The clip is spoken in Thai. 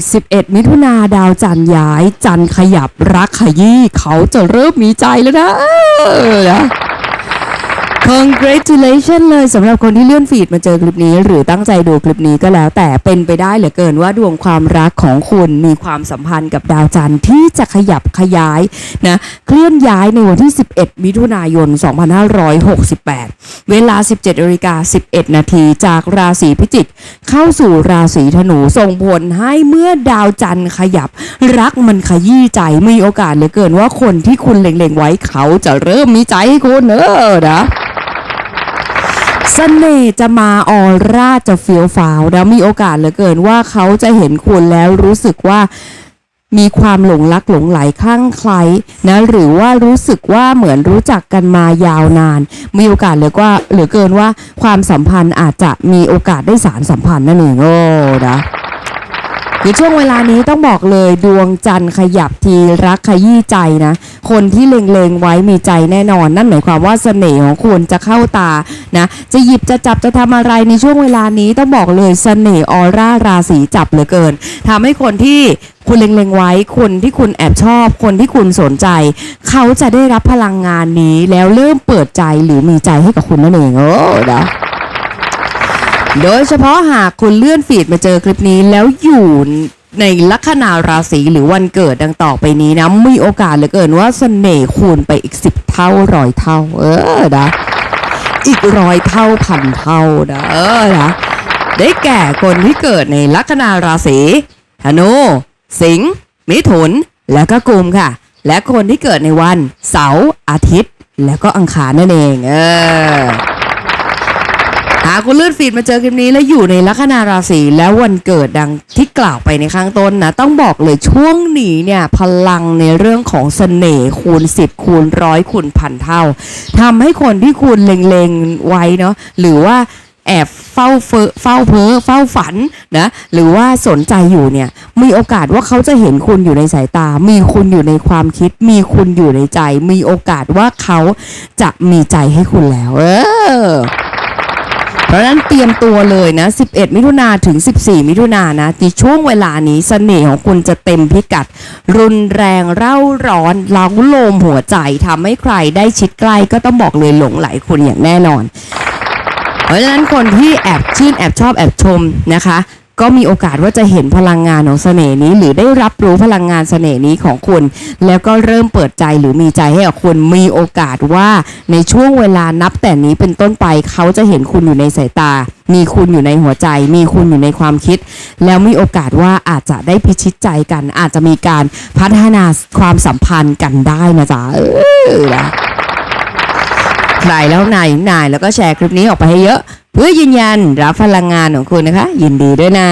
11 มิถุนาดาวจันย้าย จันขยับรักขยี้เขาจะเริ่มมีใจแล้วนะ congratulation เลยสำหรับคนที่เลื่อนฟีดมาเจอคลิปนี้ หรือตั้งใจดูคลิปนี้ก็แล้ว แต่เป็นไปได้เหลือเกินว่าดวงความรักของคุณมีความสัมพันธ์กับดาวจันทร์ที่จะขยับขยายนะเคลื่อนย้ายในวันที่ 11 มิถุนายน 2568 เวลา 17นาฬิกา11 นาทีจากราศีพิจิก เข้าสู่ราศีธนูส่งผลให้เมื่อดาวจันทร์ขยับ รักมันขยี้ใจมีโอกาสเหลือเกินว่าคนที่คุณเล็งๆไว้เขาจะเริ่มมีใจให้คุณเออนะ สน่ห์จะมาออร่าจะเฟี้ยวฟ้าวแล้วมีโอกาสเหลือเกินว่าเขาจะเห็นคุณแล้วรู้สึกว่ามีความหลงรักหลงไหลคลั่งไคล้นะหรือว่ารู้สึกว่าเหมือนรู้จักกันมายาวนาน มีโอกาสเหลือว่าเหลือเกินว่าความสัมพันธ์อาจจะมีโอกาสได้สารสัมพันธ์นั่นเองโอ้นะ คือช่วงเวลานี้ต้องบอกเลยดวงจันทร์ขยับทีรักขยี้ใจนะ คนที่เล็งๆไว้มีใจแน่นอน นั่นหมายความว่าเสน่ห์ของคุณจะเข้าตานะ จะหยิบจะจับจะทำอะไรในช่วงเวลานี้ต้องบอกเลยเสน่ห์ออร่าราศีจับเหลือเกินทำให้คนที่คุณเล็งๆไว้ คนที่คุณแอบชอบ คนที่คุณสนใจ เขาจะได้รับพลังงานนี้แล้วเริ่มเปิดใจหรือมีใจให้กับคุณนั่นเองโอ้นะ โดยเฉพาะหากคุณเลื่อนฟีดมาเจอคลิปนี้แล้วอยู่ในลัคนาราศีหรือวันเกิดดังต่อไปนี้นะ มีโอกาสเหลือเกินว่าเสน่ห์คูณไปอีกสิบเท่าร้อยเท่า เออนะอีกร้อยเท่าพันเท่านะเออนะได้แก่คนที่เกิดในลัคนาราศีธนูสิงห์มิถุน และก็กุมค่ะ และคนที่เกิดในวันเสาร์อาทิตย์ และก็อังคารนั่นเอง เออ หากคุณเลื่อนฟีดมาเจอคลิปนี้แล้วอยู่ในลัคนาราศีแล้ววันเกิดดังที่กล่าวไปในข้างต้นนะ ต้องบอกเลยช่วงนี้เนี่ยพลังในเรื่องของเสน่ห์คูณสิบคูณร้อยคูณพันเท่าทำให้คนที่คุณเล็งๆไว้เนาะหรือว่าแอบเฝ้าเฟอเฝ้าเพ้อเฝ้าฝันนะหรือว่าสนใจอยู่เนี่ยมีโอกาสว่าเขาจะเห็นคุณอยู่ในสายตา มีคุณอยู่ในความคิด มีคุณอยู่ในใจ มีโอกาสว่าเขาจะมีใจให้คุณแล้ว เออ เพราะฉะนั้นเตรียมตัวเลยนะ 11 มิถุนาถึง 14 มิถุนานนะในช่วงเวลานี้เสน่ห์ของคุณจะเต็มพิกัด รุนแรงเร่าร้อนเล้าโลมหัวใจทำให้ใครได้ชิดใกล้ก็ต้องบอกเลยหลงไหลคุณอย่างแน่นอน เพราะฉะนั้นคนที่แอบชื่นแอบชอบแอบชมนะคะ ก็มีโอกาสว่าจะเห็นพลังงานของเสน่ห์นี้ หรือได้รับรู้พลังงานเสน่ห์นี้ของคุณ แล้วก็เริ่มเปิดใจหรือมีใจให้กับคุณมีโอกาสว่าในช่วงเวลานับแต่นี้เป็นต้นไปเขาจะเห็นคุณอยู่ในสายตา มีคุณอยู่ในหัวใจ มีคุณอยู่ในความคิด แล้วมีโอกาสว่าอาจจะได้พิชิตใจกัน อาจจะมีการพัฒนาความสัมพันธ์กันได้นะจ๊ะเออนะ ใครแล้วนายนาย แล้วก็แชร์คลิปนี้ออกไปให้เยอะ เพื่อยืนยันรับพลังงานของคุณนะคะ ยินดีด้วยนะ